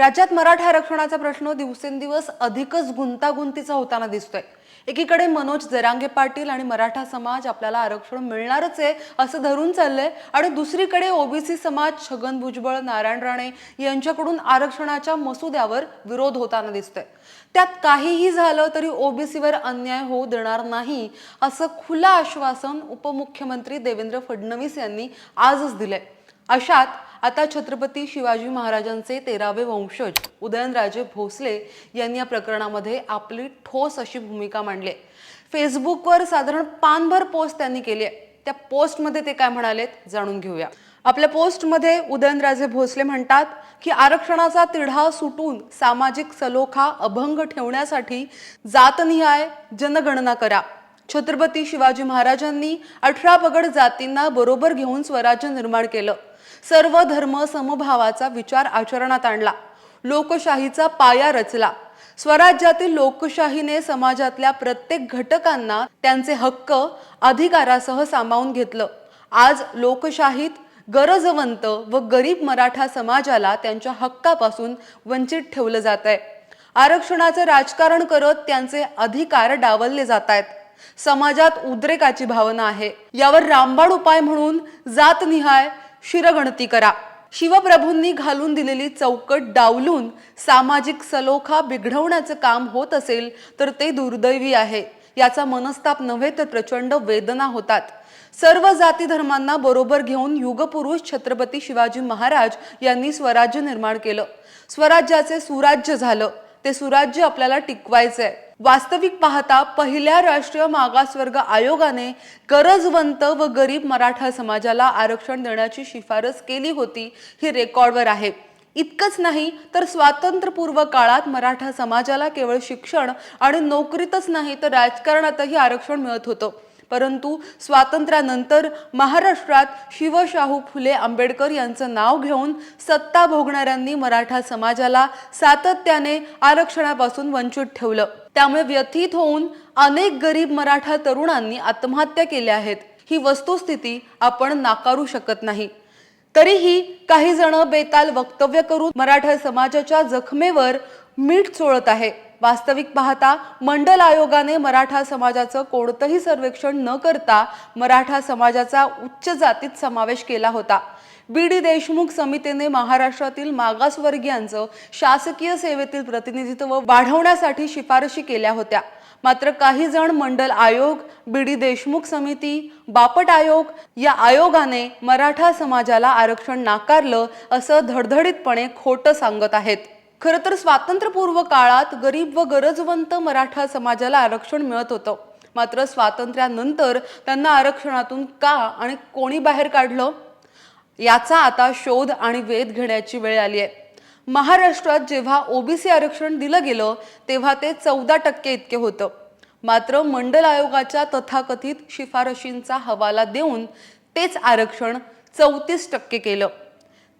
राज्यात मराठा आरक्षणाचा प्रश्न दिवसेंदिवस अधिकच गुंतागुंतीचा होताना दिसतोय. एकीकडे मनोज जरांगे पाटील आणि मराठा समाज आपल्याला आरक्षण मिळणारच आहे असं धरून चाललंय आणि दुसरीकडे ओबीसी समाज छगन भुजबळ नारायण राणे यांच्याकडून आरक्षणाच्या मसुद्यावर विरोध होताना दिसतोय. त्यात काहीही झालं तरी ओबीसीवर अन्याय होऊ देणार नाही असं खुलं आश्वासन उपमुख्यमंत्री देवेंद्र फडणवीस यांनी आजच दिलंय. अशात आता छत्रपती शिवाजी महाराजांचे तेरावे वंशज उदयनराजे भोसले यांनी या प्रकरणामध्ये आपली ठोस अशी भूमिका मांडली. फेसबुकवर साधारण पानभर पोस्ट त्यांनी केली आहे. त्या पोस्टमध्ये ते काय म्हणालेत जाणून घेऊया. आपल्या पोस्टमध्ये उदयनराजे भोसले म्हणतात की आरक्षणाचा तिढा सुटून सामाजिक सलोखा अभंग ठेवण्यासाठी जातनिहाय जनगणना करा. छत्रपती शिवाजी महाराजांनी अठरा पगड जातींना बरोबर घेऊन स्वराज्य निर्माण केलं. सर्व धर्म समभावाचा विचार आचरणात आणला. लोकशाहीचा पाया रचला. स्वराज्यातील लोकशाहीने समाजातल्या प्रत्येक घटकांना त्यांचे हक्क अधिकारासह सामावून घेतलं. आज लोकशाहीत गरजवंत व गरीब मराठा समाजाला त्यांच्या हक्कापासून वंचित ठेवलं जात आहे. आरक्षणाचं राजकारण करत त्यांचे अधिकार डावलले जात आहेत. समाजात उद्रेकाची भावना आहे. यावर रामबाण उपाय म्हणून जातनिहाय शिरगणती करा. शिवप्रभूंनी घालून दिलेली चौकट डावलून सामाजिक सलोखा बिघडवण्याचं काम होत असेल तर ते दुर्दैवी आहे. याचा मनस्ताप नव्हे तर प्रचंड वेदना होतात. सर्व जाती धर्मांना बरोबर घेऊन युगपुरुष छत्रपती शिवाजी महाराज यांनी स्वराज्य निर्माण केलं. स्वराज्याचे सुराज्य झालं. ते सुराज्य आपल्याला टिकवायचं आहे वास्तविक पाहता पहिल्या राष्ट्रीय मागासवर्ग आयोगाने गरजवंत व गरीब मराठा समाजाला आरक्षण देण्याची शिफारस केली होती ही रेकॉर्डवर आहे. इतकंच नाही तर स्वातंत्र्यपूर्व काळात मराठा समाजाला केवळ शिक्षण आणि नोकरीतच नाही तर राजकारणातही आरक्षण मिळत होतं. परंतु स्वातंत्र्यानंतर महाराष्ट्रात शिवशाहू फुले आंबेडकर यांचं नाव घेऊन सत्ता भोगणाऱ्यांनी मराठा समाजाला सातत्याने आरक्षणापासून वंचित ठेवलं. त्यामुळे व्यथित होऊन अनेक गरीब मराठा तरुणांनी आत्महत्या केल्या आहेत. ही वस्तुस्थिती आपण नाकारू शकत नाही. तरीही काही जण बेताल वक्तव्य करून मराठा समाजाच्या जखमेवर मीठ चोळत आहे. वास्तविक पाहता मंडल आयोगाने मराठा समाजाचं कोणतंही सर्वेक्षण न करता मराठा समाजाचा उच्च जातीत समावेश केला होता. बी डी देशमुख समितीने महाराष्ट्रातील मागासवर्गीयांचं शासकीय सेवेतील प्रतिनिधित्व वाढवण्यासाठी शिफारशी केल्या होत्या. मात्र काही जण मंडल आयोग बी डी देशमुख समिती बापट आयोग या आयोगाने मराठा समाजाला आरक्षण नाकारलं असं धडधडीतपणे खोटं सांगत आहेत. खरं तर स्वातंत्र्यपूर्व काळात गरीब व गरजवंत मराठा समाजाला आरक्षण मिळत होतं. मात्र स्वातंत्र्यानंतर त्यांना आरक्षणातून का आणि कोणी बाहेर काढलं? याचा आता शोध आणि वेध घेण्याची वेळ आली आहे. महाराष्ट्रात जेव्हा ओबीसी आरक्षण दिलं गेलं तेव्हा ते चौदा टक्के इतके होतं. मात्र मंडल आयोगाच्या तथाकथित शिफारशींचा हवाला देऊन तेच आरक्षण चौतीस टक्के केलं.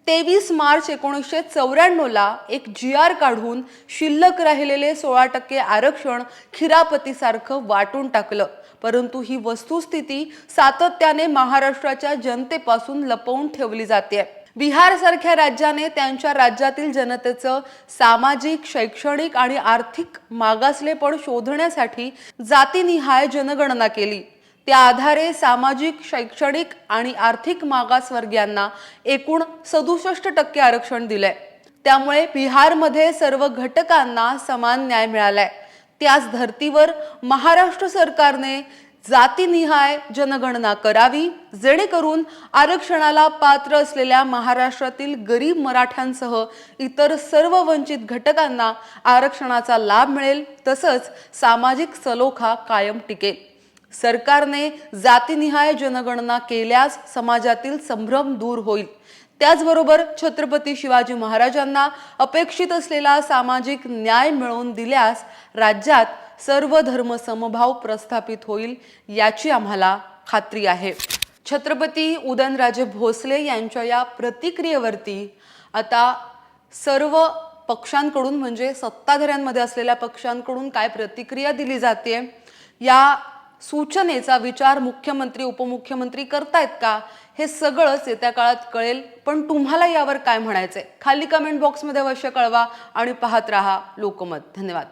तेवीस मार्च एकोणीसशे चौऱ्याण्णवला एक जी आर काढून शिल्लक राहिलेले सोळा टक्के आरक्षण खिरापतीसारखं वाटून टाकलं. परंतु ही वस्तुस्थिती सातत्याने महाराष्ट्राच्या जनतेपासून लपवून ठेवली जाते. बिहार सारख्या राज्याने त्यांच्या राज्यातील जनतेचं सामाजिक शैक्षणिक आणि आर्थिक मागासलेपण शोधण्यासाठी जातीनिहाय जनगणना केली. त्या आधारे सामाजिक शैक्षणिक आणि आर्थिक मागासवर्गीयांना एकूण सदुसष्ट टक्के आरक्षण दिलंय. त्यामुळे बिहारमध्ये सर्व घटकांना समान न्याय मिळालाय. त्याच धर्तीवर महाराष्ट्र सरकारने जातीनिहाय जनगणना करावी जेणेकरून आरक्षणाला पात्र असलेल्या महाराष्ट्रातील गरीब मराठ्यांसह इतर सर्व वंचित घटकांना आरक्षणाचा लाभ मिळेल तसंच सामाजिक सलोखा कायम टिकेल. सरकारने जातीनिहाय जनगणना केल्यास समाजातील संभ्रम दूर होईल. त्याचबरोबर छत्रपती शिवाजी महाराजांना अपेक्षित असलेला सामाजिक न्याय मिळवून दिल्यास राज्यात सर्व धर्म समभाव प्रस्थापित होईल याची आम्हाला खात्री आहे. छत्रपती उदयनराजे भोसले यांच्या या प्रतिक्रियेवरती आता सर्व पक्षांकडून म्हणजे सत्ताधाऱ्यांमध्ये असलेल्या पक्षांकडून काय प्रतिक्रिया दिली जाते या सूचनेचा विचार मुख्यमंत्री उपमुख्यमंत्री करतायत का? हे सगळंच येत्या काळात कळेल. पण तुम्हाला यावर काय म्हणायचंय? खाली कमेंट बॉक्समध्ये अवश्य कळवा आणि पाहत राहा लोकमत. धन्यवाद.